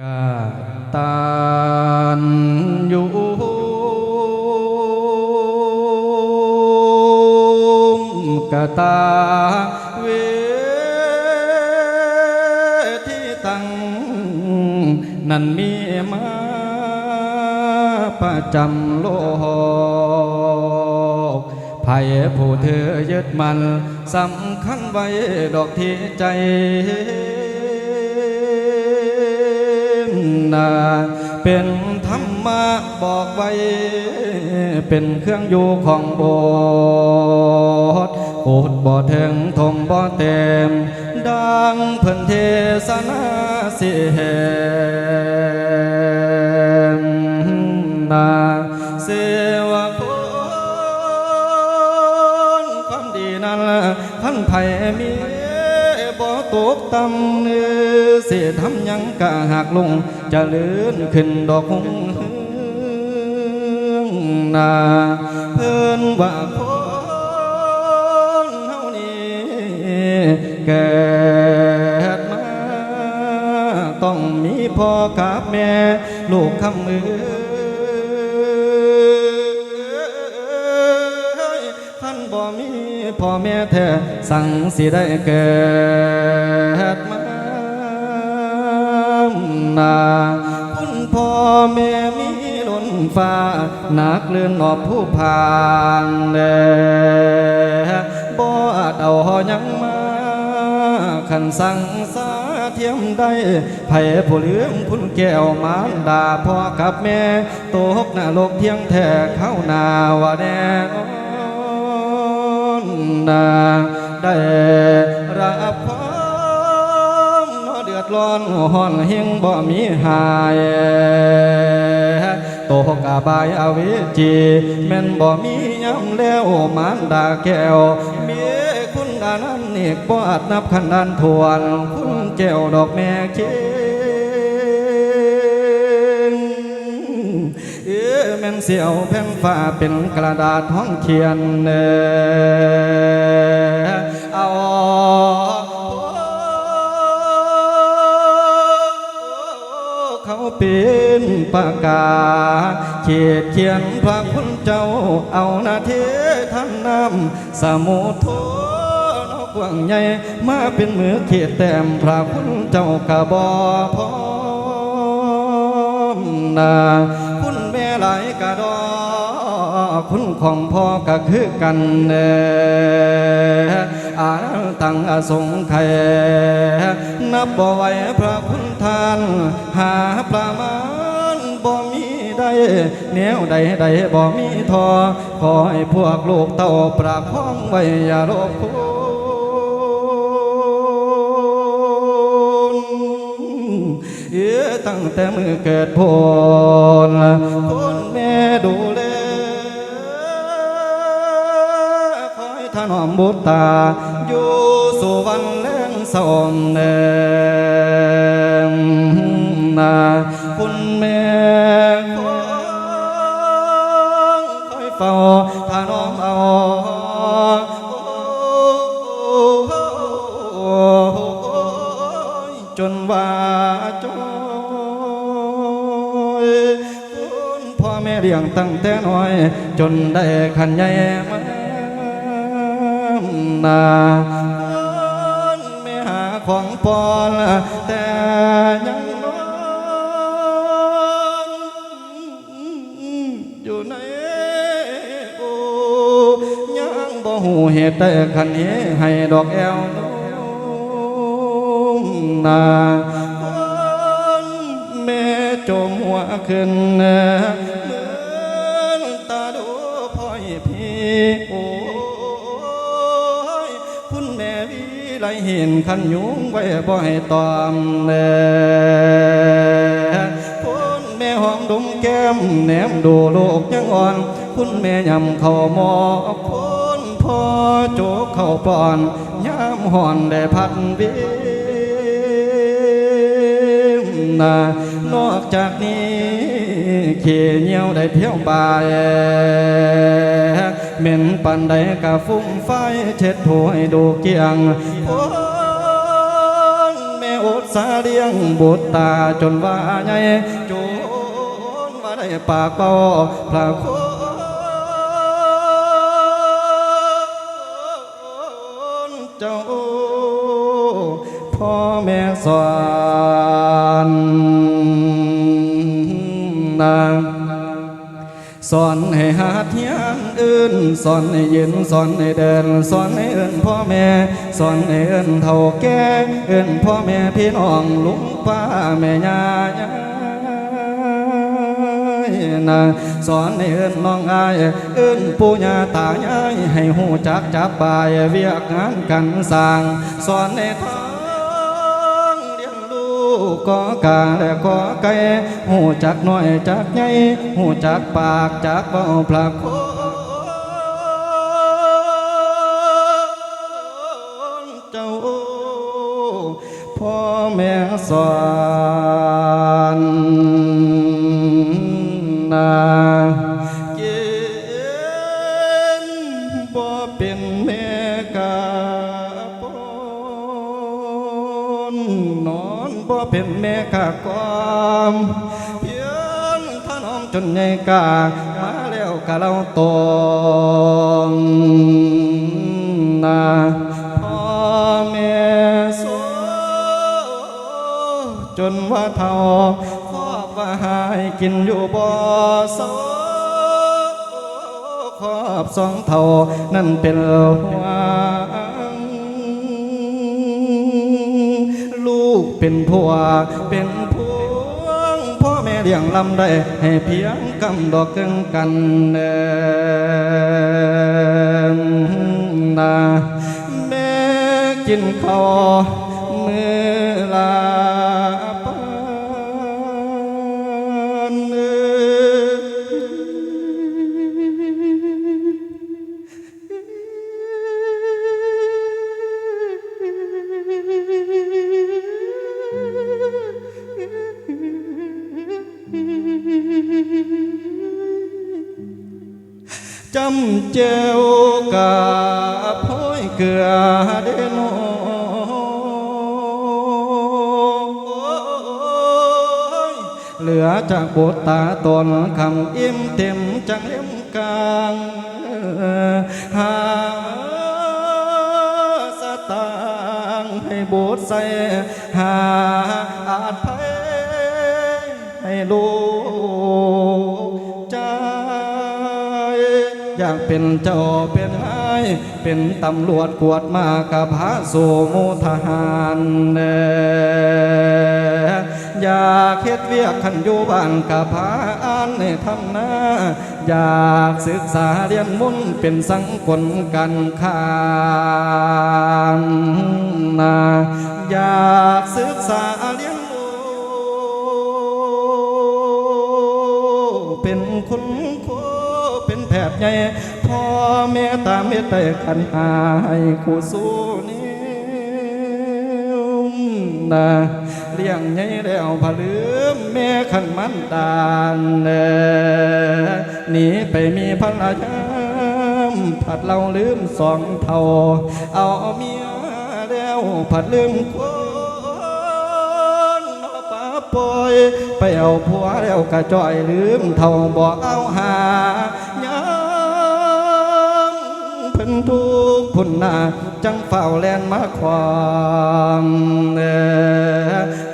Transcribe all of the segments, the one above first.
กาตานอยู่กตาเวที่ตั้งนั้นมีมาประจำโลกภัยผู้เธอยึดมันสำคัญไว้ดอกที่ใจ นา เป็นธรรมะบอกไว้ เป็นเครื่องอยู่ของโบสถ์โอดบ่ถึงทมบ่เต็ม ดังเพิ่นเทศนาสิเหมนาเสวะคนความดีนั้นพันไผ่มีบ่ตกต่ำเนื้อเสียทำยังกะหักลง จะเลื่อนขึ้นดอกหงเฮือนาเพิ่นว่าคนเฮานี้เกิดมาต้องมีพ่อกับแม่ลูกคำมือท่านบ่มีพ่อแม่แท้สั่งสิได้เกิดมา นาคุณพ่อแม่มีล้นฟ้าหนักเลื่อนนอบผู้ผ่านแลบ่อาจเอาหยังมาขันสั่งสาเทียมได้ไผผู้เลี้ยงคุณแก้วมารดาพ่อกับแม่ตกหน้าโลกเที่ยงแท้เข้านาวแน่นาได้รับควา ดร้อนห้อนเฮงบ่มีหายโตกาบายอเวจีแม่นบ่มีย้ำแล้วมารดาแก้วมีคุณดานั้นนี่บ่อาจนับขันดันทวนคุณแก้วดอกแม่เคีนเอ้แม่นเสียวแผ่นฟ้าเป็นกระดาษห้องเขียนเนอเอา เป็นปากกา เขียนเขียนพระคุณเจ้าเอาหนาเทท่านนำสมุทโทนกว่างใหญ่มาเป็นมือเขียดแต้มพระคุณเจ้ากะบอพร้อมนาคุณแม่หลายกะดอคุณของพ่อก็คือกันเน อาตังอสงไขยนับบ่ไหวพระคุณทาน หาประมาณบ่มีได้แนวใดใดบ่มีทอ ขอให้พวกลูกเต้าประคองไว้อย่าลบคุณเอตั้งแต่มือเกิดพลคุณแม่ดูแล นอมบุตรตา อยู่สู่วันแรงสมเนนาคุณแม่ของคอยเฝ้าถนอมเอาจนว่าจอยคุณพ่อแม่เลี้ยงตั้งแต่น้อย จนได้ขันใหญ่มา นาคุณแม่หาของปอนแต่ยังนอนอยู่ในโอยังบ่หูเหตุแต่ขันนี้ให้ดอกแอวน้มาคนแม่จมหัวขึ้นเหมือนตาดูพ่อยพี่ วิไลเห็นขันยุงไว้บ่ให้ตอมเลยคุณแม่หอมดมแก้มแหนมดูโลกยังอ่อน คุณแม่ยำเข้าหมอคุณพ่อโจกเข้าปอนยามห่อนได้พัดวิมนานอกจากนี้เขียเหี่ยวได้เที่ยวบ่าย เหม็นปันใดกะฟุ้งไฟเช็ดถ้วยดูเกียงโอ้ยแม่อดษาเลี้ยงบุตรตาจนว่าใหญ่จนว่าได้ปากเบาพระคุณเจ้าพ่อแม่สอน สอนให้หาเทียนอื่น สอนให้ยืนสอนให้เดิน สอนให้เอิ้นพ่อแม่ สอนให้เอิ้นเท่าแก่เอิ้นพ่อแม่พี่น้องลุงป้าแม่ยายายนะสอนให้เอิ้นน้องอายเอิ้นปู่ย่าตายายให้หูจักจับบายเวียกงานกันสร้าง สอนให้ทางเลี้ยงลู ก็กาและก็ไก่หูจักน้อยจักใหญ่หูจักปากจักเบาพลักเจ้าพ่อแม่สอน เป็นแม่กามเพียนท่านอมจนใหญ่กามาแล้วกะเราตองนาพ่อแม่สอนจนว่าเท่าครอบว่าหายกินอยู่บ่อสอครอบสองเท่านั่นเป็นหวั เป็นผัวเป็นพวงพ่อแม่เลี้ยงลำได้ให้เพียงกำดอกเกิงกันเดิมนาแม่กินข้าวมือลา จำเจ้ากาพ้อยเกลือเดโนเหลือจากบทตาตนคำอิ่มเต็มจังเล่มกลางหาสตางให้บสถ์ใส่หาอาจไพ ลูกใจ อยากเป็นเจ้าเป็นนายเป็นตำรวจกวดมากับพระโสมุทหารเด้อยากเฮ็ดเวียกขันอยู่บ้านกับพระอ่านในทำหน้าอยากศึกษาเรียนมุนเป็นสังกลกันคานนาอยากศึกษาเรียน เป็นแพทย์ใหญ่พ่อแม่ตามเมตตาขันหาให้คู่สู้นิ้วนะเลี้ยงใหญ่แล้วพะลืมแม่ขันมันดานเด้อหนีไปมีภรรยาผัดเราลืมสองเท่า เอาเมียแล้วผัดลืมคนนอป่าปอย ไปเอาผัวแล้วกระจ่อยลืมเท่าบอกเอาหา ทุกข์พุ่นนาจังเฝ้าแลนมาความ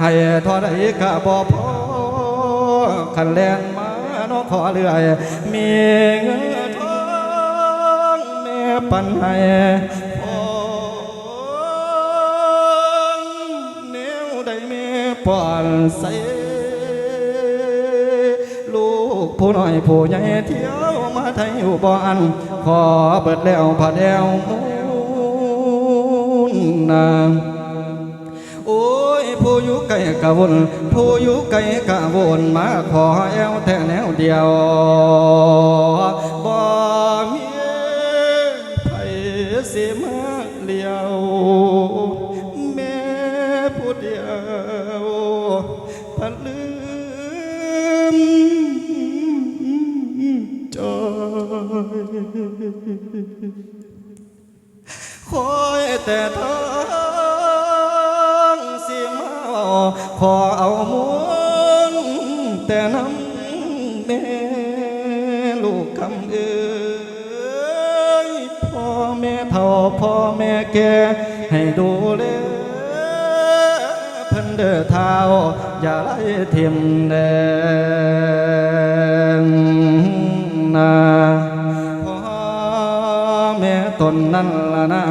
ให้ทอดได้กะบ่พอคันแลนมาเนอขอเรื่อย มีเงินทองแม่ปันให้พ่อนใดแม่ป้อนใส่ลูกผู้น้อยผู้ใหญ่เที่ยว ไทยบ่อัน ขอเบิดแล้วผ่าแดวนนางโอ้ยผู้อยู่ไกลกะวนผู้อยู่ไกลกะวนมาขอแอวแต่แนวเดียวบ่มีไผสิมาเลียวแม่ผู้เดียว แต่ทางสิมาเอามุนแต่น้ำแม่ลูกคำเอ้ยพ่อแม่เฒ่าพ่อแม่แก่ให้ดูแลเพิ่นเด้อเท้าอย่าไล่เทียมแดงนาพ่อแม่ตนนั่นละนา